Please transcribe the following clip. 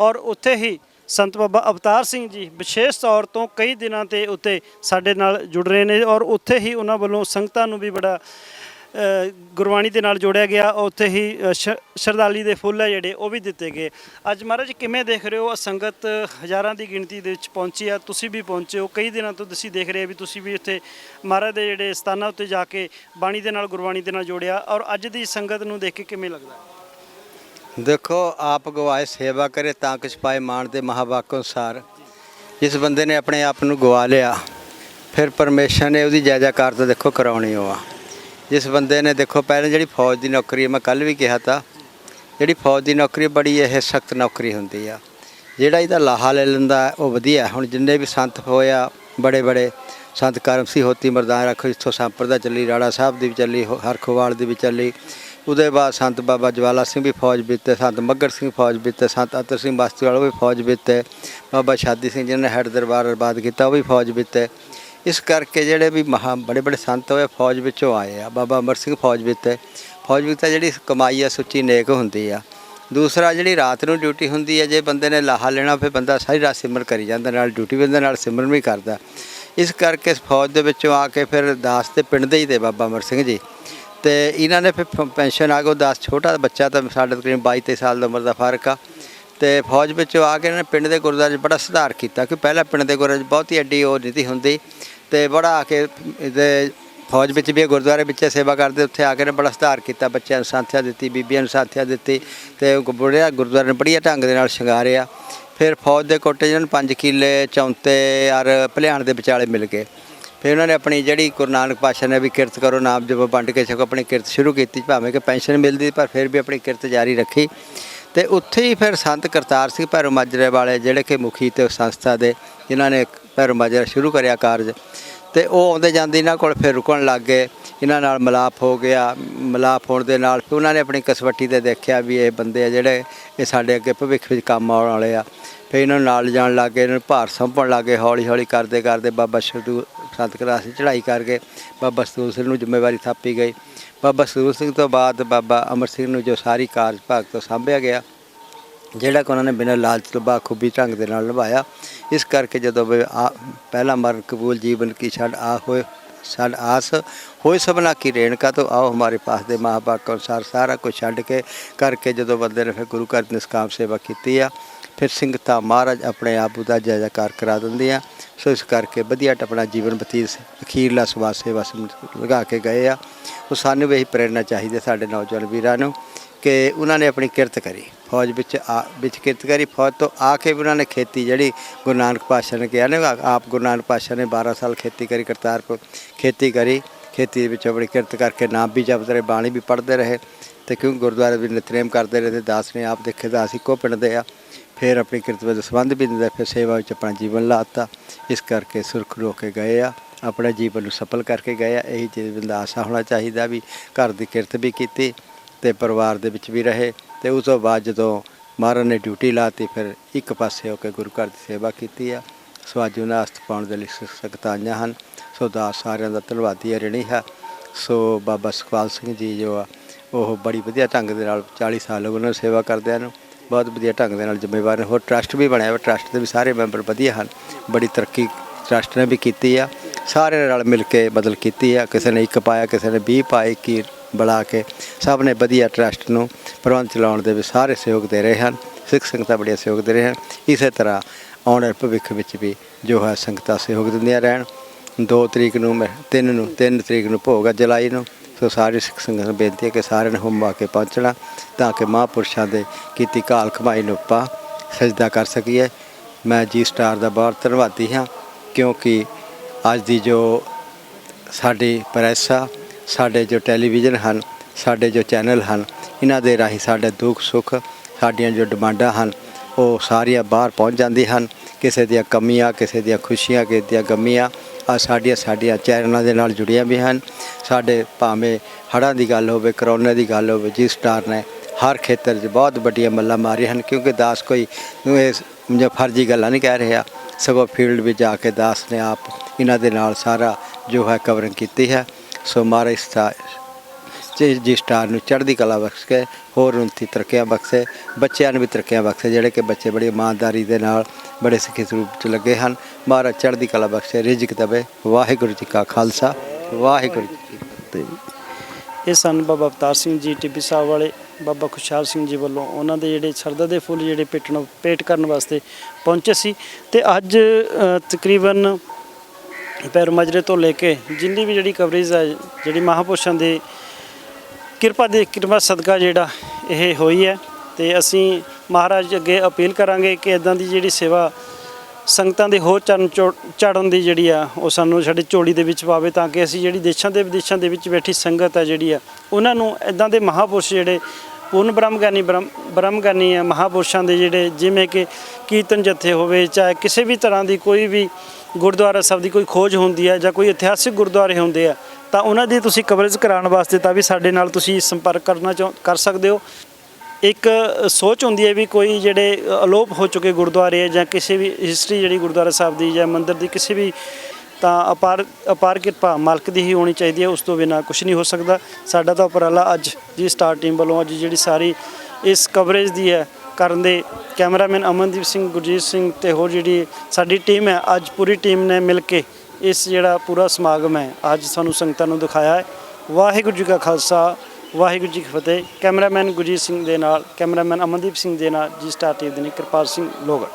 ਔਰ ਉੱਥੇ ਹੀ ਸੰਤ ਬਾਬਾ ਅਵਤਾਰ ਸਿੰਘ ਜੀ ਵਿਸ਼ੇਸ਼ ਤੌਰ ਤੋਂ ਕਈ ਦਿਨਾਂ ਤੇ ਉੱਤੇ ਸਾਡੇ ਨਾਲ ਜੁੜ ਰਹੇ ਨੇ ਔਰ ਉੱਥੇ ਹੀ ਉਹਨਾਂ ਵੱਲੋਂ ਸੰਗਤਾਂ ਨੂੰ ਵੀ ਬੜਾ ਗੁਰਬਾਣੀ ਦੇ ਨਾਲ ਜੋੜਿਆ ਗਿਆ। ਉੱਥੇ ਹੀ ਅ, ਸ਼ਰਧਾਲੀ ਦੇ ਫੁੱਲ ਹੈ ਜਿਹੜੇ ਉਹ ਵੀ ਦਿੱਤੇ ਗਏ। ਅੱਜ ਮਹਾਰਾਜ ਕਿਵੇਂ ਦੇਖ ਰਹੇ ਹੋ ਸੰਗਤ ਹਜ਼ਾਰਾਂ ਦੀ ਗਿਣਤੀ ਦੇ ਵਿੱਚ ਪਹੁੰਚੀ ਆ? ਤੁਸੀਂ ਵੀ ਪਹੁੰਚੇ ਹੋ। ਕਈ ਦਿਨਾਂ ਤੋਂ ਤੁਸੀਂ ਦੇਖ ਰਹੇ ਵੀ ਤੁਸੀਂ ਵੀ ਉੱਥੇ ਮਹਾਰਾਜ ਦੇ ਜਿਹੜੇ ਸਥਾਨਾਂ ਉੱਤੇ ਜਾ ਕੇ ਬਾਣੀ ਦੇ ਨਾਲ ਗੁਰਬਾਣੀ ਦੇ ਨਾਲ ਜੋੜਿਆ ਔਰ ਅੱਜ ਦੀ ਸੰਗਤ ਨੂੰ ਦੇਖ ਕੇ ਕਿਵੇਂ ਲੱਗਦਾ? ਦੇਖੋ ਆਪ ਗਵਾਏ ਸੇਵਾ ਕਰੇ ਤਾਂ ਕੁਛ ਪਾਏ ਮਾਣ ਦੇ ਮਹਾਵਾਕ ਅਨੁਸਾਰ। ਜਿਸ ਬੰਦੇ ਨੇ ਆਪਣੇ ਆਪ ਨੂੰ ਗਵਾ ਲਿਆ ਫਿਰ ਪਰਮੇਸ਼ਰ ਨੇ ਉਹਦੀ ਜਾਇਜ਼ਾਕਾਰ ਤਾਂ ਦੇਖੋ ਕਰਾਉਣੀ ਓ ਆ। ਜਿਸ ਬੰਦੇ ਨੇ ਦੇਖੋ ਪਹਿਲਾਂ ਜਿਹੜੀ ਫੌਜ ਦੀ ਨੌਕਰੀ ਹੈ, ਮੈਂ ਕੱਲ ਵੀ ਕਿਹਾ ਤਾ ਜਿਹੜੀ ਫੌਜ ਦੀ ਨੌਕਰੀ ਬੜੀ ਇਹ ਸਖਤ ਨੌਕਰੀ ਹੁੰਦੀ ਆ। ਜਿਹੜਾ ਇਹਦਾ ਲਾਹਾ ਲੈ ਲੈਂਦਾ ਉਹ ਵਧੀਆ ਹੁਣ ਜਿੰਨੇ ਵੀ ਸੰਤ ਹੋਇਆ ਬੜੇ ਬੜੇ ਸੰਤ ਕਰਮ ਸੀ ਹੋਤੀ ਮਰਦਾਨ ਰੱਖੋ ਜਿੱਥੋਂ ਸੰਪਰਦਾ ਚੱਲੀ ਰਾੜਾ ਸਾਹਿਬ ਦੀ ਵੀ ਚੱਲੀ ਹੋ- ਹਰਖੋਵਾਲ ਦੀ ਵੀ ਚੱਲੀ ਉਹਦੇ ਬਾਅਦ ਸੰਤ ਬਾਬਾ ਜਵਾਲਾ ਸਿੰਘ ਵੀ ਫੌਜ ਵਿੱਚ ਤੇ ਸੰਤ ਮੱਗਰ ਸਿੰਘ ਫੌਜ ਵਿੱਚ ਤੇ ਸੰਤ ਅਤਰ ਸਿੰਘ ਬਸਤੀ ਵਾਲਾ ਵੀ ਫੌਜ ਵਿੱਚ ਤੇ ਬਾਬਾ ਸ਼ਾਦੀ ਸਿੰਘ ਜਿਹਨਾਂ ਨੇ ਹੈਡ ਦਰਬਾਰ ਆਬਾਦ ਕੀਤਾ ਉਹ ਵੀ ਫੌਜ ਵਿੱਚ ਤੇ ਇਸ ਕਰਕੇ ਜਿਹੜੇ ਵੀ ਮਹਾ ਬੜੇ ਬੜੇ ਸੰਤ ਹੋਏ ਫੌਜ ਵਿੱਚੋਂ ਆਏ ਆ, ਬਾਬਾ ਅਮਰ ਸਿੰਘ ਫੌਜ ਵਿੱਚ ਤੇ ਫੌਜ ਵਿੱਚ ਤਾਂ ਜਿਹੜੀ ਕਮਾਈ ਆ, ਸੁੱਚੀ ਨੇਕ ਹੁੰਦੀ ਆ। ਦੂਸਰਾ ਜਿਹੜੀ ਰਾਤ ਨੂੰ ਡਿਊਟੀ ਹੁੰਦੀ ਹੈ ਜੇ ਬੰਦੇ ਨੇ ਲਾਹਾ ਲੈਣਾ ਫਿਰ ਬੰਦਾ ਸਾਰੀ ਰਾਤ ਸਿਮਰਨ ਕਰੀ ਜਾਂਦਾ, ਨਾਲ ਡਿਊਟੀ ਵੀ ਨਾਲ ਸਿਮਰਨ ਵੀ ਕਰਦਾ। ਇਸ ਕਰਕੇ ਫੌਜ ਦੇ ਵਿੱਚੋਂ ਆ ਕੇ ਫਿਰ ਦਾਸ ਦੇ ਪਿੰਡ ਦੇ ਹੀ ਤੇ ਬਾਬਾ ਅਮਰ ਸਿੰਘ ਜੀ। ਤੇ ਇਹਨਾਂ ਨੇ ਫਿਰ ਪ- ਪੈਨਸ਼ਨ ਆ ਗਈ ਦਾਸ ਛੋਟਾ ਬੱਚਾ ਤਾਂ ਸਾਡੇ ਤਕਰੀਬਨ 22 23 ਸਾਲ ਦੀ ਉਮਰ ਦਾ ਫ਼ਰਕ ਆ। ਤੇ ਫੌਜ ਵਿੱਚੋਂ ਆ ਕੇ ਇਹਨਾਂ ਨੇ ਪਿੰਡ ਦੇ ਗੁਰਦੁਆਰੇ 'ਚ ਬੜਾ ਸੁਧਾਰ ਕੀਤਾ ਕਿ ਪਹਿਲਾਂ ਪਿੰਡ ਦੇ ਗੁਰਦੁਆਰੇ 'ਚ ਬਹੁਤੀ ਐਡੀ ਉਹ ਨਹੀਂ ਹੁੰਦੀ ਤੇ ਬੜਾ ਆ ਕੇ ਇਹਦੇ ਫੌਜ ਵਿੱਚ ਵੀ ਗੁਰਦੁਆਰੇ ਵਿੱਚ ਸੇਵਾ ਕਰਦੇ, ਉੱਥੇ ਆ ਕੇ ਨੇ ਬੜਾ ਸੁਧਾਰ ਕੀਤਾ, ਬੱਚਿਆਂ ਨੂੰ ਸਾਥਿਆ ਦਿੱਤੀ, ਬੀਬੀਆਂ ਨੂੰ ਸਾਥਿਆ ਦਿੱਤੀ ਤੇ ਉਹ ਗੁਰਦੁਆਰੇ ਨੂੰ ਬੜੀਆ ਢੰਗ ਦੇ ਨਾਲ ਸ਼ਿੰਗਾਰਿਆ। ਫਿਰ ਫੌਜ ਦੇ ਕੋਟੇ ਜਿਹਨਾਂ ਨੂੰ 5 ਕਿੱਲੇ ਚੌਂਤੇ ਔਰ ਭਲਿਆਣ ਦੇ ਵਿਚਾਲੇ ਮਿਲ ਗਏ। ਫਿਰ ਉਹਨਾਂ ਨੇ ਆਪਣੀ ਜਿਹੜੀ ਗੁਰੂ ਨਾਨਕ ਪਾਤਸ਼ਾਹ ਨੇ ਵੀ ਕਿਰਤ ਕਰੋ, ਨਾਮ ਜਪੋ, ਵੰਡ ਕੇ ਛਕੋ ਆਪਣੀ ਕਿਰਤ ਸ਼ੁਰੂ ਕੀਤੀ, ਭਾਵੇਂ ਕਿ ਪੈਨਸ਼ਨ ਮਿਲਦੀ, ਪਰ ਫਿਰ ਵੀ ਆਪਣੀ ਕਿਰਤ ਜਾਰੀ ਰੱਖੀ। ਤੇ ਉੱਥੇ ਹੀ ਫਿਰ ਸੰਤ ਕਰਤਾਰ ਸਿੰਘ ਭੈਰੋ ਮਾਜਰੇ ਵਾਲੇ ਜਿਹੜੇ ਕਿ ਮੁਖੀ ਤੇ ਸੰਸਥਾ ਦੇ, ਜਿਨ੍ਹਾਂ ਨੇ ਭੈਰੋ ਮਾਜਰਾ ਸ਼ੁਰੂ ਕਰਿਆ ਕਾਰਜ, ਤੇ ਉਹ ਆਉਂਦੇ ਜਾਂਦੇ ਇਹਨਾਂ ਕੋਲ ਫਿਰ ਰੁਕਣ ਲੱਗ ਗਏ। ਇਹਨਾਂ ਨਾਲ ਮਿਲਾਪ ਹੋ ਗਿਆ, ਮਿਲਾਪ ਹੋਣ ਦੇ ਨਾਲ ਫਿਰ ਉਹਨਾਂ ਨੇ ਆਪਣੀ ਕਸਵੱਟੀ ਤੇ ਦੇਖਿਆ ਵੀ ਇਹ ਬੰਦੇ ਆ ਜਿਹੜੇ, ਇਹ ਸਾਡੇ ਅੱਗੇ ਭਵਿੱਖ ਵਿੱਚ ਕੰਮ ਆਉਣ ਵਾਲੇ ਆ। ਫਿਰ ਇਹਨਾਂ ਨੂੰ ਨਾਲ ਜਾਣ ਲੱਗ ਗਏ, ਇਹਨਾਂ ਨੂੰ ਭਾਰ ਸੰਭਣ ਲੱਗ ਗਏ ਹੌਲੀ ਹੌਲੀ ਕਰਦੇ ਕਰਦੇ ਬਾਬਾ ਸ਼ਰਦੂ ਸੰਤ ਕਰਾਸੀ ਚੜ੍ਹਾਈ ਕਰਕੇ ਬਾਬਾ ਸਤੂਲ ਸਿੰਘ ਨੂੰ ਜ਼ਿੰਮੇਵਾਰੀ ਥਾਪੀ ਗਈ। ਬਾਬਾ ਸਤੂਲ ਸਿੰਘ ਤੋਂ ਬਾਅਦ ਬਾਬਾ ਅਮਰ ਸਿੰਘ ਨੂੰ ਜੋ ਸਾਰੀ ਕਾਰਜ ਭਾਗ ਤੋਂ ਸਾਂਭਿਆ ਗਿਆ, ਜਿਹੜਾ ਕਿ ਉਹਨਾਂ ਨੇ ਬਿਨਾਂ ਲਾਲਚ ਤੋਂ ਬਾਖੂਬੀ ਢੰਗ ਦੇ ਨਾਲ ਨਿਭਾਇਆ। ਇਸ ਕਰਕੇ ਜਦੋਂ ਵੀ ਆ, ਪਹਿਲਾ ਮਰਨ ਕਬੂਲ ਜੀਵਨ ਕੀ ਛੱਡ ਆ ਹੋਏ, ਛੱਡ ਆਸ ਹੋਏ ਸਭਨਾ ਕੀ ਰੇਣਕਾ ਤੋਂ ਆਓ ਹਮਾਰੇ ਪਾਸ ਦੇ ਮਹਾਭਾਗ ਅਨੁਸਾਰ ਸਾਰਾ ਕੁਝ ਛੱਡ ਕੇ ਕਰਕੇ ਜਦੋਂ ਬੰਦੇ ਨੇ ਫਿਰ ਗੁਰੂ ਘਰ ਦੀ ਨਿਸਕਾਮ ਸੇਵਾ ਕੀਤੀ ਆ ਫਿਰ ਸਿੰਘਤਾ ਮਹਾਰਾਜ ਆਪਣੇ ਆਪ ਦਾ ਜਾਇਜ਼ਾਕਾਰ ਕਰਾ ਦਿੰਦੇ ਆ। ਸੋ ਇਸ ਕਰਕੇ ਵਧੀਆ ਆਪਣਾ ਜੀਵਨ ਬਤੀਤ ਅਖੀਰਲਾ ਸਮਾਜ ਸੇਵਾ ਸਮ- ਲਗਾ ਕੇ ਗਏ ਆ। ਉਹ ਸਾਨੂੰ ਵੀ ਇਹੀ ਪ੍ਰੇਰਨਾ ਚਾਹੀਦੀ ਹੈ ਸਾਡੇ ਨੌਜਵਾਨ ਵੀਰਾਂ ਨੂੰ ਕਿ ਉਹਨਾਂ ਨੇ ਆਪਣੀ ਕਿਰਤ ਕਰੀ। ਫੌਜ ਵਿੱਚ ਆ, ਵਿੱਚ ਕਿਰਤ ਕਰੀ। ਫੌਜ ਤੋਂ ਆ ਕੇ ਵੀ ਉਹਨਾਂ ਨੇ ਖੇਤੀ ਜਿਹੜੀ ਗੁਰੂ ਨਾਨਕ ਪਾਤਸ਼ਾਹ ਨੇ ਕਿਹਾ ਨੇ, ਆਪ ਗੁਰੂ ਨਾਨਕ ਪਾਤਸ਼ਾਹ ਨੇ 12 ਸਾਲ ਖੇਤੀ ਕਰੀ, ਕਰਤਾਰਪੁਰ ਖੇਤੀ ਕਰੀ। ਖੇਤੀ ਦੇ ਵਿੱਚ ਆਪਣੀ ਕਿਰਤ ਕਰਕੇ ਨਾਮ ਵੀ ਜਪਦੇ ਰਹੇ, ਬਾਣੀ ਵੀ ਪੜ੍ਹਦੇ ਰਹੇ। ਤੇ ਕਿਉਂ ਗੁਰਦੁਆਰੇ ਵੀ ਨਿਤਨੇਮ ਕਰਦੇ ਰਹੇ ਤੇ ਦਾਸ ਨੇ ਆਪ ਦੇਖੇ ਦਾਸ ਇੱਕੋ ਪਿੰਡ ਦੇ ਆ। ਫਿਰ ਆਪਣੀ ਕਿਰਤ ਵਿੱਚ ਸੰਬੰਧ ਵੀ ਦਿੰਦੇ, ਫਿਰ ਸੇਵਾ ਵਿੱਚ ਆਪਣਾ ਜੀਵਨ ਲਾਤਾ। ਇਸ ਕਰਕੇ ਸੁਰਖ ਰੋ ਕੇ ਗਏ ਆ, ਆਪਣੇ ਜੀਵਨ ਨੂੰ ਸਫਲ ਕਰਕੇ ਗਏ ਆ। ਇਹੀ ਜੀਵਨ ਦਾ ਆਸਾ ਹੋਣਾ ਚਾਹੀਦਾ ਵੀ ਘਰ ਦੀ ਕਿਰਤ ਵੀ ਕੀਤੀ ਤੇ ਪਰਿਵਾਰ ਦੇ ਵਿੱਚ ਵੀ ਰਹੇ ਤੇ ਉਸ ਤੋਂ ਬਾਅਦ ਜਦੋਂ ਮਹਾਰਾਜ ਨੇ ਡਿਊਟੀ ਲਾਤੀ, ਫਿਰ ਇੱਕ ਪਾਸੇ ਹੋ ਕੇ ਗੁਰੂ ਘਰ ਦੀ ਸੇਵਾ ਕੀਤੀ ਆ। ਸੋ ਅੱਜ ਉਹਨਾਂ ਅਸਤ ਪਾਉਣ ਦੇ ਲਈ ਸਖਤਾਈਆਂ ਹਨ। ਸੋ ਦਾਸ ਸਾਰਿਆਂ ਦਾ ਧੰਨਵਾਦੀ ਰਣੀ ਹੈ। ਸੋ ਬਾਬਾ ਸੁਖਪਾਲ ਸਿੰਘ ਜੀ ਜੋ ਆ, ਉਹ ਬੜੀ ਵਧੀਆ ਢੰਗ ਦੇ ਨਾਲ 40 ਸਾਲ ਹੋ ਗਏ ਉਹਨਾਂ ਨੂੰ ਸੇਵਾ ਕਰਦਿਆਂ ਨੂੰ ਬਹੁਤ ਵਧੀਆ ਢੰਗ ਦੇ ਨਾਲ ਜ਼ਿੰਮੇਵਾਰ ਨੇ। ਹੋਰ ਟਰਸਟ ਵੀ ਬਣਿਆ ਹੋਇਆ। ਟਰਸਟ ਦੇ ਵੀ ਸਾਰੇ ਮੈਂਬਰ ਵਧੀਆ ਹਨ। ਬੜੀ ਤਰੱਕੀ ਟਰਸਟ ਨੇ ਵੀ ਕੀਤੀ ਆ। ਸਾਰੇ ਰਲ ਮਿਲ ਕੇ ਬਦਲ ਕੀਤੀ ਆ। ਕਿਸੇ ਨੇ ਇੱਕ ਪਾਇਆ, ਕਿਸੇ ਨੇ 20 ਪਾਏ ਕੀ ਬਣਾ ਕੇ। ਸਭ ਨੇ ਵਧੀਆ ਟਰਸਟ ਨੂੰ ਪ੍ਰਬੰਧ ਚਲਾਉਣ ਦੇ ਵਿੱਚ ਸਾਰੇ ਸਹਿਯੋਗ ਦੇ ਰਹੇ ਹਨ। ਸਿੱਖ ਸੰਗਤਾਂ ਬੜੀਆਂ ਸਹਿਯੋਗ ਦੇ ਰਹੇ ਹਨ। ਇਸੇ ਤਰ੍ਹਾਂ ਆਉਣ ਵਾਲੇ ਭਵਿੱਖ ਵਿੱਚ ਵੀ ਜੋ ਹੈ ਸੰਗਤਾਂ ਸਹਿਯੋਗ ਦਿੰਦੀਆਂ ਰਹਿਣ। 2 ਤਰੀਕ ਨੂੰ ਮੈਂ 3 ਨੂੰ 3 ਤਰੀਕ ਨੂੰ ਭੋਗ ਹੈ ਜੁਲਾਈ ਨੂੰ। ਸੋ ਸਾਰੇ ਸਿੱਖ ਸੰਗਤ ਨੂੰ ਬੇਨਤੀ ਹੈ ਕਿ ਸਾਰਿਆਂ ਨੇ ਹੁਮ ਆ ਕੇ ਪਹੁੰਚਣਾ, ਤਾਂ ਕਿ ਮਹਾਂਪੁਰਸ਼ਾਂ ਦੇ ਕੀਤੀ ਕਾਲ ਕਮਾਈ ਨੂੰ ਆਪਾਂ ਸਜਦਾ ਕਰ ਸਕੀਏ। ਮੈਂ ਜੀ ਸਟਾਰ ਦਾ ਬਹੁਤ ਧੰਨਵਾਦੀ ਹਾਂ, ਕਿਉਂਕਿ ਅੱਜ ਦੀ ਜੋ ਸਾਡੀ ਪ੍ਰੈਸ ਆ, ਸਾਡੇ ਜੋ ਟੈਲੀਵਿਜ਼ਨ ਹਨ, ਸਾਡੇ ਜੋ ਚੈਨਲ ਹਨ, ਇਹਨਾਂ ਦੇ ਰਾਹੀਂ ਸਾਡੇ ਦੁੱਖ ਸੁੱਖ, ਸਾਡੀਆਂ ਜੋ ਡਿਮਾਂਡਾਂ ਹਨ, ਉਹ ਸਾਰੀਆਂ ਬਾਹਰ ਪਹੁੰਚ ਜਾਂਦੀਆਂ ਹਨ। ਕਿਸੇ ਦੀਆਂ ਕਮੀਆਂ, ਕਿਸੇ ਦੀਆਂ ਖੁਸ਼ੀਆਂ, ਕਿਸੇ ਦੀਆਂ ਗਮੀਆਂ ਆ ਸਾਡੀਆਂ ਸਾਡੀਆਂ ਚੈਨਲਾਂ ਦੇ ਨਾਲ ਜੁੜੀਆਂ ਵੀ ਹਨ। ਸਾਡੇ ਭਾਵੇਂ ਹੜ੍ਹਾਂ ਦੀ ਗੱਲ ਹੋਵੇ, ਕਰੋਨਾ ਦੀ ਗੱਲ ਹੋਵੇ, ਜੀ ਸਟਾਰ ਨੇ ਹਰ ਖੇਤਰ 'ਚ ਬਹੁਤ ਵੱਡੀਆਂ ਮੱਲਾਂ ਮਾਰੀਆਂ ਹਨ, ਕਿਉਂਕਿ ਦਾਸ ਕੋਈ ਨੂੰ ਇਹ ਫਰਜ਼ੀ ਗੱਲਾਂ ਨਹੀਂ ਕਹਿ ਰਿਹਾ। ਸਗੋਂ ਫੀਲਡ ਵਿੱਚ ਜਾ ਕੇ ਦਾਸ ਨੇ ਆਪ ਇਹਨਾਂ ਦੇ ਨਾਲ ਸਾਰਾ ਜੋ ਹੈ ਕਵਰਿੰਗ ਕੀਤੀ ਹੈ। ਸੋ ਮਹਾਰਾਜ ਸਾ ਜੀ ਜੀ ਸਟਾਰ ਨੂੰ ਚੜ੍ਹਦੀ ਕਲਾ ਬਖਸ਼ ਕੇ ਹੋਰ ਉਨਤੀ ਤਰੱਕੀਆਂ ਬਖਸ਼ੇ, ਬੱਚਿਆਂ ਨੂੰ ਵੀ ਤਰੱਕੀਆਂ ਬਖਸ਼ੇ, ਜਿਹੜੇ ਕਿ ਬੱਚੇ ਬੜੀ ਇਮਾਨਦਾਰੀ ਦੇ ਨਾਲ ਬੜੇ ਸਿੱਖੀ ਸਰੂਪ ਚ ਲੱਗੇ ਹਨ। ਮਹਾਰਾਜ ਚੜ੍ਹਦੀ ਕਲਾ ਬਖਸ਼ੇ, ਰਿਜ਼ਕ ਦੇਵੇ, ਵਾਹਿਗੁਰੂ ਜੀ ਕਾ ਖਾਲਸਾ, ਵਾਹਿਗੁਰੂ ਜੀ ਕੀ ਫਤਿਹ। ਇਹ ਸਨ ਬਾਬਾ ਅਵਤਾਰ ਸਿੰਘ ਜੀ, ਟਿੱਬੀ ਸਾਹਿਬ ਵਾਲੇ, ਬਾਬਾ ਖੁਸ਼ਹਾਲ ਸਿੰਘ ਜੀ ਵੱਲੋਂ ਉਹਨਾਂ ਦੇ ਜਿਹੜੇ ਸਰਦਾ ਦੇ ਫੁੱਲ ਜਿਹੜੇ ਪੇਟਣ, ਪੇਟ ਕਰਨ ਵਾਸਤੇ ਪਹੁੰਚੇ ਸੀ ਤੇ ਅੱਜ ਤਕਰੀਬਨ ਪੈਰ ਮਜਰੇ ਤੋਂ ਲੈ ਕੇ ਜਿੰਨੀ ਵੀ ਜਿਹੜੀ ਕਵਰੇਜ ਹੈ, ਜਿਹੜੀ ਮਹਾਪੁਰਸ਼ਾਂ ਦੇ ਕਿਰਪਾ ਦੇ, ਕਿਰਪਾ ਸਦਕਾ ਜਿਹੜਾ ਇਹ ਹੋਈ ਹੈ ਤੇ ਅਸੀਂ ਮਹਾਰਾਜ ਅੱਗੇ ਅਪੀਲ ਕਰਾਂਗੇ ਕਿ ਇਦਾਂ ਦੀ ਜਿਹੜੀ ਸੇਵਾ ਸੰਗਤਾਂ ਦੇ ਹੋਰ ਚਰਨ ਚੜਨ ਦੀ ਜਿਹੜੀ ਆ, ਉਹ ਸਾਨੂੰ ਸਾਡੀ ਝੋਲੀ ਦੇ ਵਿੱਚ ਪਾਵੇ ਤਾਂ ਕਿ ਅਸੀਂ ਜਿਹੜੀ ਦੇਸ਼ਾਂ ਦੇ ਵਿਦੇਸ਼ਾਂ ਦੇ ਵਿੱਚ ਬੈਠੀ ਸੰਗਤ ਹੈ ਜਿਹੜੀ ਆ, ਉਹਨਾਂ ਨੂੰ ਇਦਾਂ ਦੇ ਮਹਾਪੁਰਸ਼ ਜਿਹੜੇ ਪੂਰਨ ਬ੍ਰਹਮਗਾਨੀ ਬ੍ਰਹਮ ਬ੍ਰਹਮਗਿਆਨੀ ਆ ਮਹਾਪੁਰਸ਼ਾਂ ਦੇ ਜਿਹੜੇ ਜਿਵੇਂ ਕਿ ਕੀਰਤਨ ਜਥੇ ਹੋਵੇ ਚਾਹੇ ਕਿਸੇ ਵੀ ਤਰ੍ਹਾਂ ਦੀ ਕੋਈ ਵੀ ਗੁਰਦੁਆਰਾ ਸਾਹਿਬ ਦੀ ਕੋਈ ਖੋਜ ਹੁੰਦੀ ਹੈ ਜਾਂ ਕੋਈ ਇਤਿਹਾਸਿਕ ਗੁਰਦੁਆਰੇ ਹੁੰਦੇ ਆ, ਤਾਂ ਉਹਨਾਂ ਦੀ ਤੁਸੀਂ ਕਵਰੇਜ ਕਰਾਉਣ ਵਾਸਤੇ ਤਾਂ ਵੀ ਸਾਡੇ ਨਾਲ ਤੁਸੀਂ ਸੰਪਰਕ ਕਰਨਾ ਚਾਹ, ਕਰ ਸਕਦੇ ਹੋ। ਇੱਕ ਸੋਚ ਹੁੰਦੀ ਹੈ ਵੀ ਕੋਈ ਜਿਹੜੇ ਅਲੋਪ ਹੋ ਚੁੱਕੇ ਗੁਰਦੁਆਰੇ ਜਾਂ ਕਿਸੇ ਵੀ ਹਿਸਟਰੀ ਜਿਹੜੀ ਗੁਰਦੁਆਰਾ ਸਾਹਿਬ ਦੀ ਜਾਂ ਮੰਦਿਰ ਦੀ ਕਿਸੇ ਵੀ ਤਾਂ ਅਪਾਰ ਅਪਾਰ ਕਿਰਪਾ ਮਾਲਕ ਦੀ ਹੀ ਹੋਣੀ ਚਾਹੀਦੀ ਹੈ, ਉਸ ਤੋਂ ਬਿਨਾ ਕੁਝ ਨਹੀਂ ਹੋ ਸਕਦਾ। ਸਾਡਾ ਤਾਂ ਉਪਰਾਲਾ ਅੱਜ ਜੀ ਸਟਾਰ ਟੀਮ ਵੱਲੋਂ, ਅੱਜ ਜਿਹੜੀ ਸਾਰੀ ਇਸ ਕਵਰੇਜ ਦੀ ਹੈ, ਕਰਨ ਦੇ ਕੈਮਰਾਮੈਨ ਅਮਨਦੀਪ ਸਿੰਘ, ਗੁਰਜੀਤ ਸਿੰਘ ਤੇ ਹੋਰ ਜਿਹੜੀ ਸਾਡੀ ਟੀਮ ਹੈ, ਅੱਜ ਪੂਰੀ ਟੀਮ ਨੇ ਮਿਲ ਕੇ ਇਸ ਜਿਹੜਾ ਪੂਰਾ ਸਮਾਗਮ ਹੈ, ਅੱਜ ਸਾਨੂੰ ਸੰਗਤਾਂ ਨੂੰ ਦਿਖਾਇਆ ਹੈ। ਵਾਹਿਗੁਰੂ ਜੀ ਕਾ ਖਾਲਸਾ ਵਾਹਿਗੁਰੂ ਜੀ ਕੀ ਫਤਿਹ। ਕੈਮਰਾਮੈਨ ਗੁਰਜੀਤ ਸਿੰਘ ਦੇ ਨਾਲ, ਕੈਮਰਾਮੈਨ ਅਮਨਦੀਪ ਸਿੰਘ ਦੇ ਨਾਲ ਜੀ ਸਟਾਰ ਟੀਵੀ ਦੇ ਨਾਲ ਕਿਰਪਾਲ ਸਿੰਘ ਲੋਗੜ